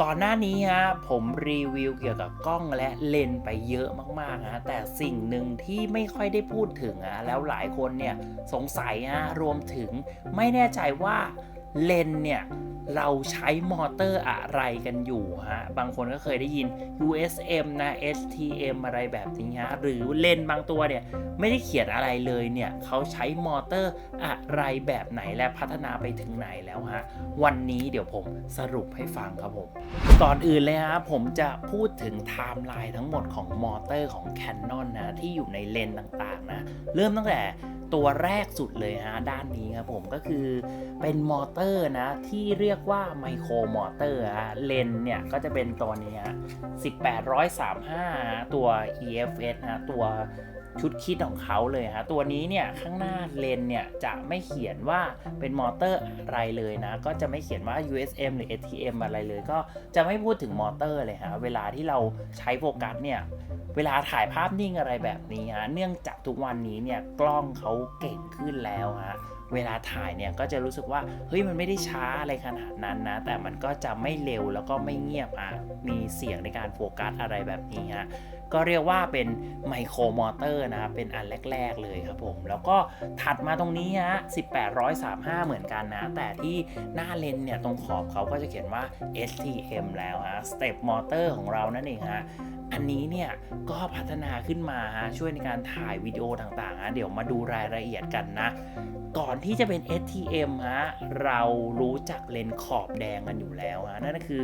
ก่อนหน้านี้ฮะผมรีวิวเกี่ยวกับกล้องและเลนส์ไปเยอะมากๆฮะแต่สิ่งหนึ่งที่ไม่ค่อยได้พูดถึงอะแล้วหลายคนเนี่ยสงสัยฮะรวมถึงไม่แน่ใจว่า เลนเนี่ยเราใช้มอเตอร์อะไรกันอยู่ฮะ บางคนก็เคยได้ยิน USM นะ STM อะไรแบบนี้ฮะ หรือเลนบางตัวเนี่ยไม่ได้เขียนอะไรเลยเนี่ยเขาใช้มอเตอร์อะไรแบบไหนและพัฒนาไปถึงไหนแล้วฮะ วันนี้เดี๋ยวผมสรุปให้ฟังครับผม ก่อนอื่นเลยฮะผมจะพูดถึงไทม์ไลน์ทั้งหมดของมอเตอร์ของ Canon นะที่อยู่ในเลนต่างๆนะ เริ่มตั้งแต่ ตัวแรกสุดเลยฮะด้านนี้ครับผมก็คือเป็นมอเตอร์นะที่เรียกว่าไมโครมอเตอร์ฮะเลนเนี่ยก็จะเป็นตัวนี้ฮะ1835 ตัว EFS นะตัว ชุดคิดของเขาเลยฮะตัวนี้เนี่ยข้างหน้าเลนเนี่ยจะไม่เขียนว่าเป็นมอเตอร์อะไรเลยนะ ก็จะไม่เขียนว่า USM หรือ ATM อะไรเลย ก็จะไม่พูดถึงมอเตอร์เลยฮะเวลาที่เราใช้โฟกัสเนี่ยเวลาถ่ายภาพนิ่งอะไรแบบนี้ฮะเนื่องจากทุกวันนี้เนี่ยกล้องเขาเก่งขึ้นแล้วฮะเวลาถ่ายเนี่ยก็จะรู้สึกว่าเฮ้ยมันไม่ได้ช้าอะไรขนาดนั้นนะ แต่มันก็จะไม่เร็วแล้วก็ไม่เงียบอะมีเสียงในการโฟกัสอะไรแบบนี้ฮะ ก็เรียกว่าเป็นไมโครมอเตอร์นะครับเป็นอันแรก ๆ เลยครับผม แล้วก็ถัดมาตรงนี้ฮะ1835 เหมือนกันนะ แต่ที่หน้าเลนเนี่ย ตรงขอบเขาก็จะเขียนว่า STM แล้วฮะ Step Motor ของเรานั่นเองฮะอันนี้เนี่ยก็พัฒนาขึ้นมาฮะช่วยในการถ่ายวิดีโอต่างๆฮะเดี๋ยวมาดูรายละเอียดกันนะ ก่อนที่จะเป็น STM ฮะเรารู้จักเลนขอบแดงกันอยู่แล้วฮะนั่นก็คือ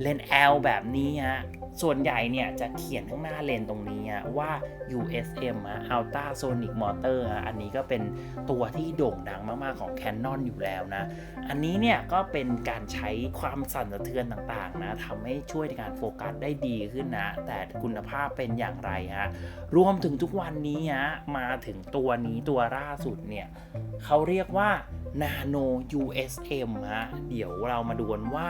เลน L แบบนี้ฮะส่วนใหญ่เนี่ยจะเขียนข้างหน้าเลนตรงนี้ฮะว่า USM ฮะ Ultrasonic Motor ฮะอันนี้ก็เป็นตัวที่โด่งดังมาก ๆ ของ Canon อยู่แล้วนะ อันนี้เนี่ยก็เป็นการใช้ความสั่นสะเทือนต่างๆนะทำให้ช่วยในการโฟกัสได้ดีขึ้นนะ แต่คุณภาพเป็นอย่างไรฮะ รวมถึงทุกวันนี้ฮะมาถึงตัวนี้ตัวล่าสุดเนี่ยเขาเรียกว่า Nano USM ฮะ เดี๋ยวเรามาดูกันว่า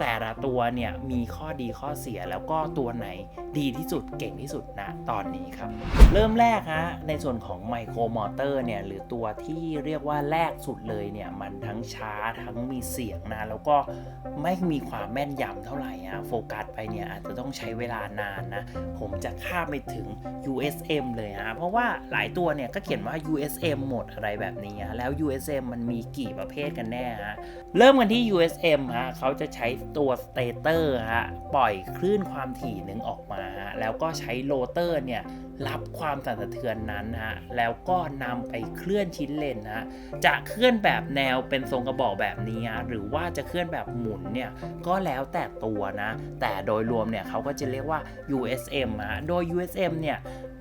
แต่ละตัวเนี่ยมีข้อดีข้อเสียแล้วก็ตัวไหนดีที่สุดเก่งที่สุดนะตอนนี้ครับ เริ่มแรกฮะในส่วนของไมโครมอเตอร์เนี่ยหรือตัวที่เรียกว่าแรกสุดเลยเนี่ยมันทั้งช้าทั้งมีเสียงนะแล้วก็ไม่มีความแม่นยำเท่าไหร่ฮะโฟกัสไปเนี่ยอาจจะต้องใช้เวลานานนะ ผมจะข้ามไปถึง USM เลยฮะเพราะว่าหลายตัวเนี่ยก็เขียนว่า USM หมดอะไรแบบนี้ฮะแล้ว USM มันมีกี่ประเภทกันแน่ฮะเริ่มกันที่ USM ฮะเขาจะใช้ตัวสเตเตอร์ฮะปล่อยคลื่นความถี่หนึ่งออกมา แล้วก็ใช้โรเตอร์เนี่ย รับความสั่นสะเทือนนั้นฮะแล้วก็นำไปเคลื่อนชิ้นเลนฮะจะเคลื่อนแบบแนวเป็นทรงกระบอกแบบนี้หรือว่าจะเคลื่อนแบบหมุนเนี่ยก็แล้วแต่ตัวนะ แต่โดยรวมเนี่ยเขาก็จะเรียกว่า USM ฮะโดย USM เนี่ย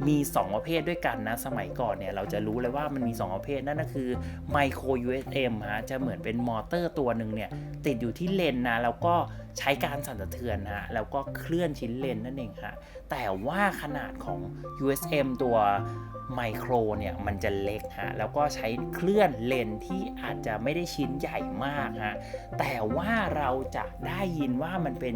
มี 2 ประเภทด้วยกันนะ สมัยก่อนเนี่ยเราจะรู้เลยว่ามันมี 2 ประเภทนั่นก็คือไมโคร USM ฮะจะเหมือนเป็นมอเตอร์ตัวหนึ่งเนี่ยติดอยู่ที่เลนนะ แล้วก็ใช้การสั่นสะเทือนฮะแล้วก็เคลื่อนชิ้นเลนนั่นเองฮะแต่ว่าขนาดของ USM ตัวไมโครเนี่ยมันจะเล็กฮะแล้วก็ใช้เคลื่อนเลนที่อาจจะไม่ได้ชิ้นใหญ่มากฮะแต่ว่าเราจะได้ยินว่ามันเป็น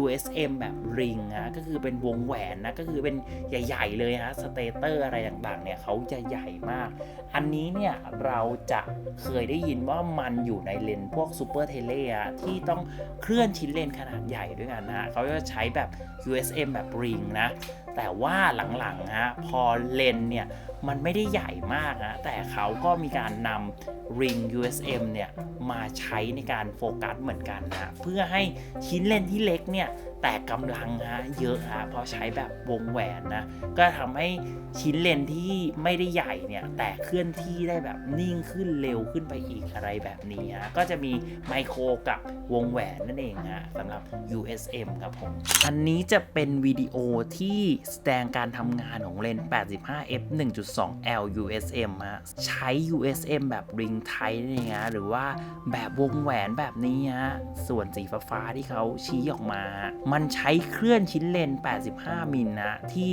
USM แบบริงฮะก็คือเป็นวงแหวนนะก็คือเป็นใหญ่ๆเลยฮะสเตเตอร์อะไรต่างๆเนี่ยเขาจะใหญ่มาก อันนี้เนี่ยเราจะเคยได้ยินว่ามันอยู่ในเลนพวกซูเปอร์เทเลอะที่ต้องเคลื่อนชิ้นเลนขนาดใหญ่ด้วยกันนะฮะเขาจะใช้แบบ USM แบบริงนะ แต่ว่าหลังๆฮะพอเลนเนี่ย มันไม่ได้ใหญ่มากนะแต่เขาก็มีการนำ Ring USM เนี่ยมาใช้ในการโฟกัสเหมือนกันนะเพื่อให้ชิ้นเลนส์ที่เล็กเนี่ยแต่กำลังฮะเยอะฮะเพราะใช้แบบวงแหวนนะก็ทำให้ชิ้นเลนส์ที่ไม่ได้ใหญ่เนี่ยแต่เคลื่อนที่ได้แบบนิ่งขึ้นเร็วขึ้นไปอีกอะไรแบบนี้ฮะก็จะมีไมโครกับวงแหวนนั่นเองฮะสำหรับ USM ครับผมอันนี้จะเป็นวิดีโอที่แสดงการทำงานของเลนส์85 f 1.2 L USM ฮะใช้ USM แบบริงไทนี่ฮะหรือว่าแบบวงแหวนแบบนี้ฮะส่วนสีฟ้าที่เขาชี้ออกมามมันใช้เคลื่อนชิ้นเลน 85 มิลนะที่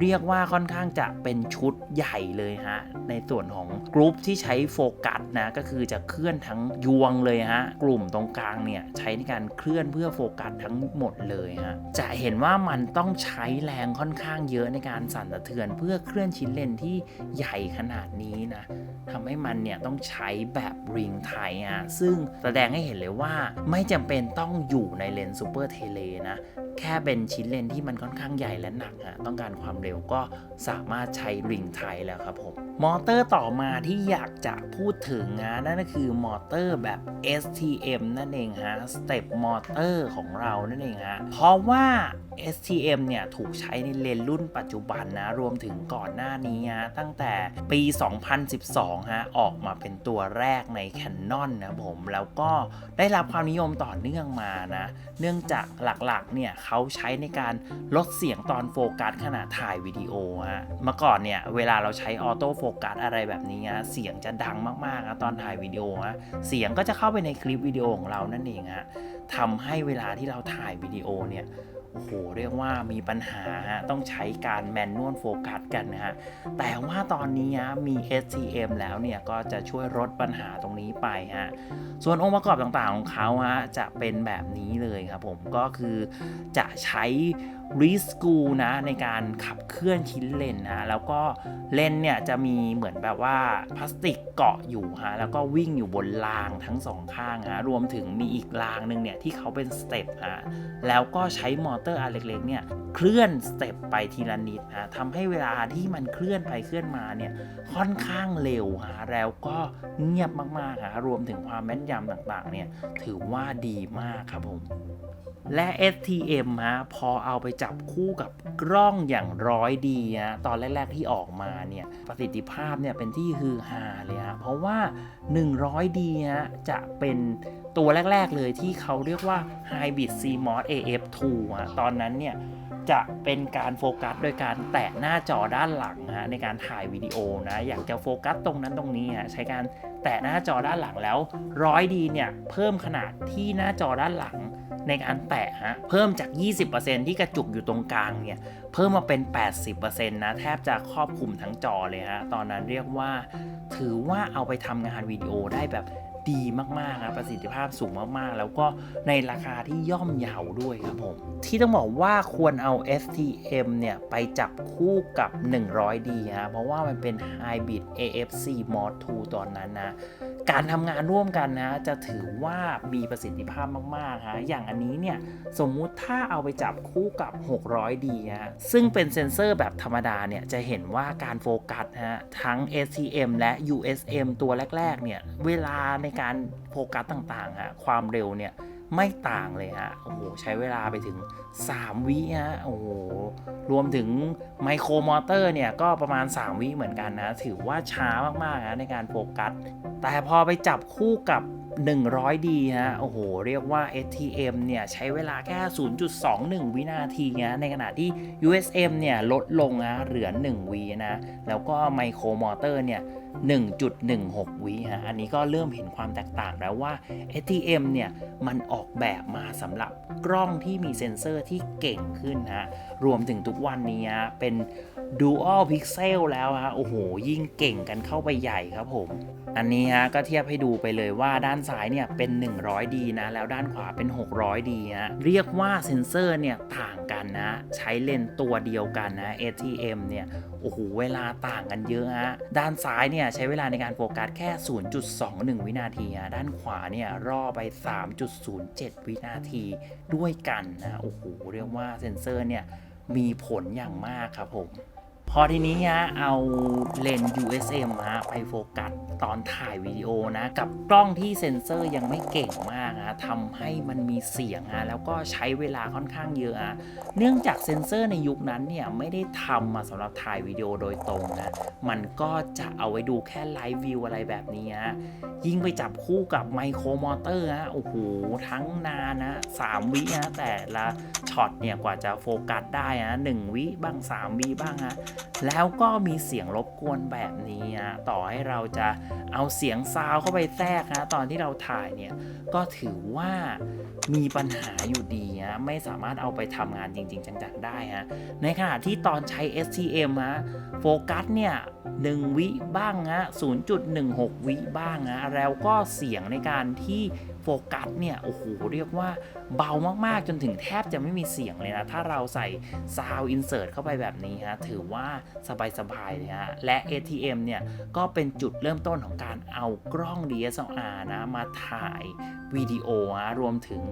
เรียกว่าค่อนข้างจะเป็นชุดใหญ่เลยฮะในส่วนของกรุ๊ปที่ใช้โฟกัสนะก็คือจะเคลื่อนทั้งยวงเลยฮะกลุ่มตรงกลางเนี่ยใช้ในการเคลื่อนเพื่อโฟกัสทั้งหมดเลยฮะจะเห็นว่ามันต้องใช้แรงค่อนข้างเยอะในการสั่นสะเทือน เพื่อเคลื่อนชิ้นเลนที่ใหญ่ขนาดนี้นะทำให้มันเนี่ยต้องใช้แบบริงไทยอะซึ่งแสดงให้เห็นเลยว่าไม่จำเป็นต้องอยู่ในเลนส์ซูเปอร์เทเลนะ แค่เป็นชิ้นเลนที่มันค่อนข้างใหญ่และหนักฮะต้องการความเร็วก็สามารถใช้ริงไทยแล้วครับผม มอเตอร์ต่อมาที่อยากจะพูดถึงนะนั่นก็คือมอเตอร์แบบ STM นั่นเองฮะสเต็ปมอเตอร์ของเรานั่นเองฮะ เพราะว่า STM เนี่ยถูกใช้ในเลนรุ่นปัจจุบันนะ รวมถึงก่อนหน้านี้ฮะตั้งแต่ปี 2012 ฮะ ออกมาเป็นตัวแรกใน Canon นะผม แล้วก็ได้รับความนิยมต่อเนื่องมานะ เนื่องจากหลักๆ เนี่ยเขาใช้ในการลดเสียงตอนโฟกัสขณะถ่ายวิดีโอฮะ เมื่อก่อนเนี่ยเวลาเราใช้ออโต้โฟกัสอะไรแบบนี้ฮะเสียงจะดังมากๆนะตอนถ่ายวิดีโอฮะเสียงก็จะเข้าไปในคลิปวิดีโอของเรานั่นเองฮะทำให้เวลาที่เราถ่ายวิดีโอเนี่ยโอ้โหเรียกว่ามีปัญหาฮะต้องใช้การแมนนวลโฟกัสกันนะฮะแต่ว่าตอนนี้ฮะมี STM แล้วเนี่ยก็จะช่วยลดปัญหาตรงนี้ไปฮะส่วนองค์ประกอบต่างๆของเขาฮะจะเป็นแบบนี้เลยครับผมก็คือจะใช้ รีสกูนะในการขับเคลื่อนชิ้นเลนนะแล้วก็เลนเนี่ยจะมีเหมือนแบบว่าพลาสติกเกาะอยู่ฮะแล้วก็วิ่งอยู่บนรางทั้งสองข้างฮะรวมถึงมีอีกรางหนึ่งเนี่ยที่เขาเป็นสเต็ปฮะแล้วก็ใช้มอเตอร์อันเล็กๆเนี่ยเคลื่อนสเต็ปไปทีละนิดฮะทำให้เวลาที่มันเคลื่อนไปเคลื่อนมาเนี่ยค่อนข้างเร็วฮะแล้วก็เงียบมากๆฮะรวมถึงความแม่นยำต่างๆเนี่ยถือว่าดีมากครับผมและ STM ฮะพอเอาไปจับคู่กับกล้องอย่างร้อยดีฮะตอนแรก ๆที่ออกมาเนี่ยประสิทธิภาพเนี่ยเป็นที่ฮือฮาเลยฮะเพราะว่า 100ดีฮะจะเป็นตัวแรก ๆ เลยที่เขาเรียกว่า Hybrid CMOS AF2 ฮะตอนนั้นเนี่ยจะเป็นการโฟกัสโดยการแตะหน้าจอด้านหลังนะฮะในการถ่ายวิดีโอนะอยากจะโฟกัสตรงนั้นตรงนี้ฮะใช้การ แต่หน้าจอด้านหลังแล้วร้อยดีเนี่ยเพิ่มขนาดที่หน้าจอด้านหลังในการแตะฮะเพิ่มจาก 20%ที่กระจุกอยู่ตรงกลางเนี่ยเพิ่มมาเป็น 80%นะแทบจะครอบคลุมทั้งจอเลยฮะตอนนั้นเรียกว่า ถือว่าเอาไปทำงานวิดีโอได้แบบ ดีมากๆนะประสิทธิภาพสูงมากๆ แล้วก็ในราคาที่ย่อมเยาด้วยครับผม ที่ต้องบอกว่าควรเอา STM เนี่ย ไปจับคู่กับ 100D ฮะเพราะว่ามันเป็น Hybrid AFC Mod 2 ตอนนั้นนะ การทำงานร่วมกันนะจะถือว่ามีประสิทธิภาพมากๆฮะอย่างอันนี้เนี่ย สมมุติถ้าเอาไปจับคู่กับ 600D ฮะซึ่งเป็นเซ็นเซอร์แบบธรรมดาเนี่ย จะเห็นว่าการโฟกัสฮะทั้ง STM และ USM ตัวแรกๆเนี่ยเวลาในการโฟกัสต่างๆฮะความเร็วเนี่ยไม่ต่างเลยฮะโอ้โหใช้เวลาไปถึง 3 วิฮะโอ้โหรวมถึงไมโครมอเตอร์เนี่ยก็ประมาณ 3 วิเหมือนกันนะ ถือว่าช้ามากๆนะในการโฟกัส แต่พอไปจับคู่กับ 100D ฮะ โอ้โห เรียกว่า STM เนี่ย ใช้เวลาแค่ 0.21 วินาทีนะ ในขณะที่ USM เนี่ย ลดลงนะ เหลือ1วินะ แล้วก็ไมโครมอเตอร์เนี่ย 1.16 วิฮะ อันนี้ก็เริ่มเห็นความแตกต่างแล้วว่า STM เนี่ย มันออกแบบมาสำหรับกล้องที่มีเซ็นเซอร์ที่เก่งขึ้นฮะ รวมถึงทุกวันนี้เป็น Dual Pixel แล้วฮะโอ้โห ยิ่งเก่งกันเข้าไปใหญ่ครับผม อันนี้ฮะก็เทียบให้ดูไปเลยว่าด้านซ้ายเนี่ยเป็น 100D นะ แล้วด้านขวาเป็น 600D ฮะเรียกว่าเซ็นเซอร์เนี่ยต่างกันนะ ใช้เลนส์ตัวเดียวกันนะ STM เนี่ยโอ้โหเวลาต่างกันเยอะฮะด้านซ้ายเนี่ยใช้เวลาในการโฟกัสแค่ 0.21 วินาทีฮะด้านขวาเนี่ยรอไป 3.07 วินาทีด้วยกันนะโอ้โหเรียกว่าเซ็นเซอร์เนี่ยมีผลอย่างมากครับผม พอทีนี้ฮะเอาเลนส์ USM ฮะไปโฟกัส ตอนถ่ายวิดีโอนะ กับกล้องที่เซ็นเซอร์ยังไม่เก่งมากฮะทำให้มันมีเสียงฮะแล้วก็ใช้เวลาค่อนข้างเยอะฮะเนื่องจากเซ็นเซอร์ในยุคนั้นเนี่ยไม่ได้ทำมาสำหรับถ่ายวิดีโอโดยตรงนะมันก็จะเอาไว้ดูแค่ไลฟ์วิวอะไรแบบนี้ฮะยิ่งไปจับคู่กับไมโครมอเตอร์ฮะโอ้โหทั้งนานนะสามวิฮะแต่ละช็อตเนี่ยกว่าจะโฟกัสได้ฮะหนึ่งวิบ้างสามวิบ้างฮะแล้วก็มีเสียงรบกวนแบบนี้ฮะต่อให้เราจะเอาเสียงซาวเข้าไปแทรกนะตอนที่เราถ่ายเนี่ยก็ถือว่ามีปัญหาอยู่ดีนะไม่สามารถเอาไปทำงานจริง ๆ จังๆได้ฮะในขณะที่ตอนใช้ STM ฮะโฟกัสเนี่ย1วิบ้างฮะ0.16 วิบ้างฮะแล้วก็เสียงในการที่โฟกัสเนี่ยโอ้โหเรียกว่าเบามากๆ จนถึงแทบจะไม่มีเสียงเลยนะ ถ้าเราใส่ Sound Insert เข้าไปแบบนี้ฮะถือว่าสบายๆเลยฮะและ ATM เนี่ยก็เป็นจุดเริ่มต้นของการเอากล้อง DSLR นะมาถ่ายวิดีโอฮะรวมถึง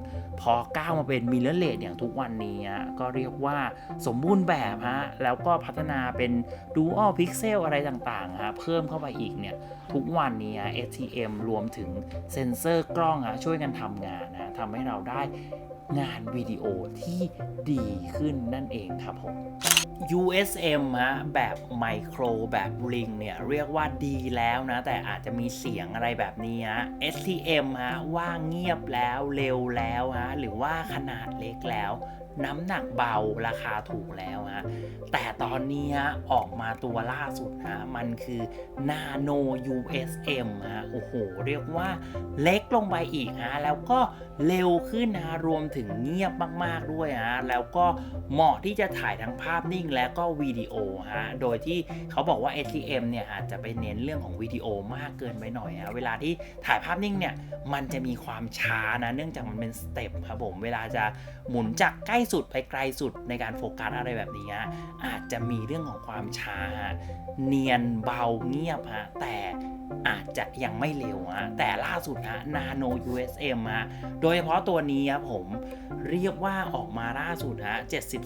พอก้าวมาเป็นมิเลอร์เลสอย่างทุกวันนี้ฮะก็เรียกว่าสมบูรณ์แบบฮะแล้วก็พัฒนาเป็น Dual Pixel อะไรต่างๆฮะเพิ่มเข้าไปอีกเนี่ยทุกวันนี้ฮะ ATM รวมถึงเซ็นเซอร์กล้องฮะช่วยกันทำงานนะทำให้เราได้งานวิดีโอที่ดีขึ้นนั่นเองครับผม USM ฮะแบบไมโครแบบริงเนี่ย เรียกว่าดีแล้วนะ แต่อาจจะมีเสียงอะไรแบบนี้ฮะ STM ฮะว่าเงียบแล้วเร็วแล้วฮะหรือว่าขนาดเล็กแล้ว น้ำหนักเบาราคาถูกแล้วฮะแต่ตอนนี้ออกมาตัวล่าสุดฮะมันคือ Nano USM ฮะโอ้โห เรียกว่าเล็กลงไปอีกฮะแล้วก็เร็วขึ้นนะรวมถึงเงียบมากๆด้วยฮะแล้วก็เหมาะที่จะถ่ายทั้งภาพนิ่งและก็วิดีโอฮะโดยที่เขาบอกว่า ATM เนี่ยอาจจะไปเน้นเรื่องของวิดีโอมากเกินไปหน่อยฮะเวลาที่ถ่ายภาพนิ่งเนี่ยมันจะมีความช้านะเนื่องจากมันเป็นสเต็ปครับผมเวลาจะหมุนจากใกล้สุดไปไกลสุดในการโฟกัสอะไรแบบนี้อาจจะมีเรื่องของความช้าเนียนเบาเงียบฮะแต่อาจจะยังไม่เร็วฮะแต่ล่าสุดฮะ Nano USM ฮะโดยเฉพาะตัวนี้ครับผมเรียกว่าออกมาล่าสุดฮะ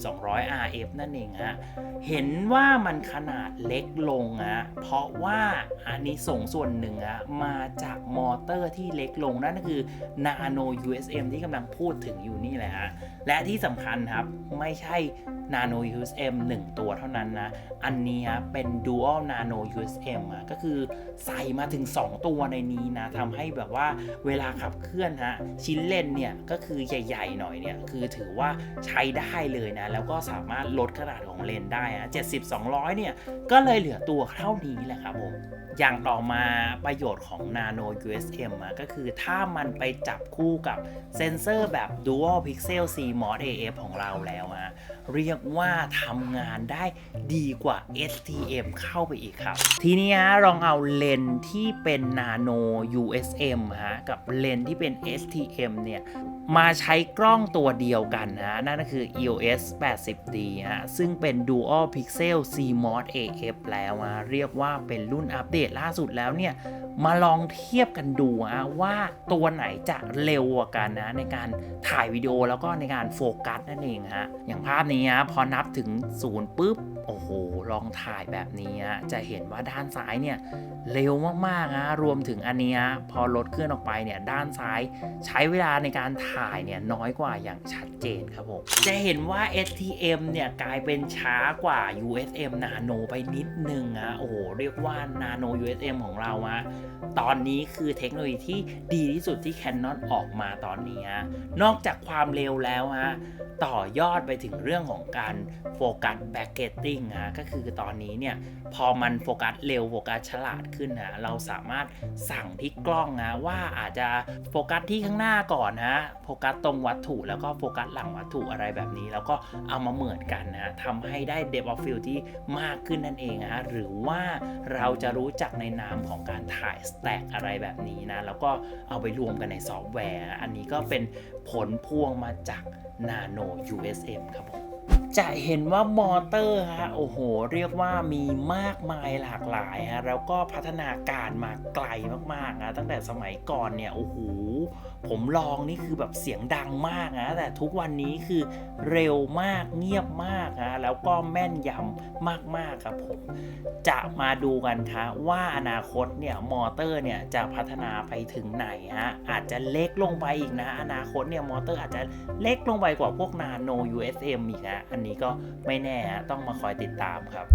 7200 RF นั่นเองฮะเห็นว่ามันขนาดเล็กลงฮะเพราะว่าอันนี้ส่งส์ส่วนหนึ่งฮะมาจากมอเตอร์ที่เล็กลงนั่นก็คือ Nano USM ที่กำลังพูดถึงอยู่นี่แหละฮะและที่สำคัญครับ ไม่ใช่ Nano USM 1 ตัวเท่านั้นนะ อันนี้ครับเป็น Dual Nano USM ก็คือใส่มาถึง 2 ตัวในนี้นะทำให้แบบว่าเวลาขับเคลื่อนฮะชิ้นเลนเนี่ย ก็คือใหญ่ๆหน่อยเนี่ย คือถือว่าใช้ได้เลยนะ แล้วก็สามารถลดขนาดของเลนได้อะ70 200 เนี่ย ก็เลยเหลือตัวเท่านี้แหละครับผมอย่างต่อมาประโยชน์ของ Nano USM ก็คือถ้ามันไปจับคู่กับเซนเซอร์แบบ Dual Pixel CMOS AF ของเราแล้วฮะเรียกว่าทำงานได้ดีกว่า STM เข้าไปอีกครับ ทีนี้ฮะลองเอาเลนที่เป็น Nano USM ฮะกับเลนที่เป็น STM เนี่ยมาใช้กล้องตัวเดียวกันนะนั่นก็คือ EOS 80D ฮะซึ่งเป็น Dual Pixel CMOS AF แล้วฮะเรียกว่าเป็นรุ่นอัปเดตล่าสุดแล้วเนี่ยมาลองเทียบกันดูฮะว่าตัวไหนจะเร็วกว่ากันนะในการถ่ายวิดีโอแล้วก็ในการโฟกัสนั่นเองฮะอย่างภาพนี้ฮะพอนับถึงศูนย์ปุ๊บ โอ้โห ลองถ่ายแบบนี้จะเห็นว่าด้านซ้ายเนี่ยเร็วมากๆนะรวมถึงอันนี้พอรถเคลื่อนออกไปเนี่ยด้านซ้ายใช้เวลาในการถ่ายเนี่ยน้อยกว่าอย่างชัดเจนครับผมจะเห็นว่า STM เนี่ยกลายเป็นช้ากว่า USM Nano ไปนิดนึงอะโอ้โหเรียกว่า Nano USM ของเราอะตอนนี้คือเทคโนโลยีที่ดีที่สุดที่ Canon ออกมาตอนนี้ฮะนอกจากความเร็วแล้วฮะต่อยอดไปถึงเรื่องของการโฟกัสแบ็กเกตติ้งฮะก็คือตอนนี้เนี่ยพอมันโฟกัสเร็วโฟกัสฉลาดขึ้นนะเราสามารถสั่งที่กล้องนะว่าอาจจะโฟกัสที่ข้างหน้าก่อนนะโฟกัสตรงวัตถุแล้วก็โฟกัสหลังวัตถุอะไรแบบนี้ แล้วก็เอามาเหมือนกันนะทำให้ได้เด p อ f ฟิลที่มากขึ้นนั่นเองนะหรือว่าเราจะรู้จักในนามของการถ่ายสแต็กอะไรแบบนี้นะแล้วก็เอาไปรวมกันในซอฟต์แวร์ อันนี้ก็เป็นผลพวงมาจาก Nano USM ครับผม จะเห็นว่ามอเตอร์ฮะโอ้โห เรียกว่ามีมากมายหลากหลายฮะแล้วก็พัฒนาการมาไกลมากๆนะตั้งแต่สมัยก่อนเนี่ยโอ้โหผมลองนี่คือแบบเสียงดังมากนะแต่ทุกวันนี้คือเร็วมากเงียบมากนะแล้วก็แม่นยำมากๆครับผม จะมาดูกันครับว่าอนาคตเนี่ยมอเตอร์เนี่ยจะพัฒนาไปถึงไหนฮะอาจจะเล็กลงไปอีกนะ อนาคตเนี่ยมอเตอร์อาจจะเล็กลงไปกว่าพวก Nano USM อีกนะอันนี้ก็ไม่แน่ฮะต้องมาคอยติดตามครับ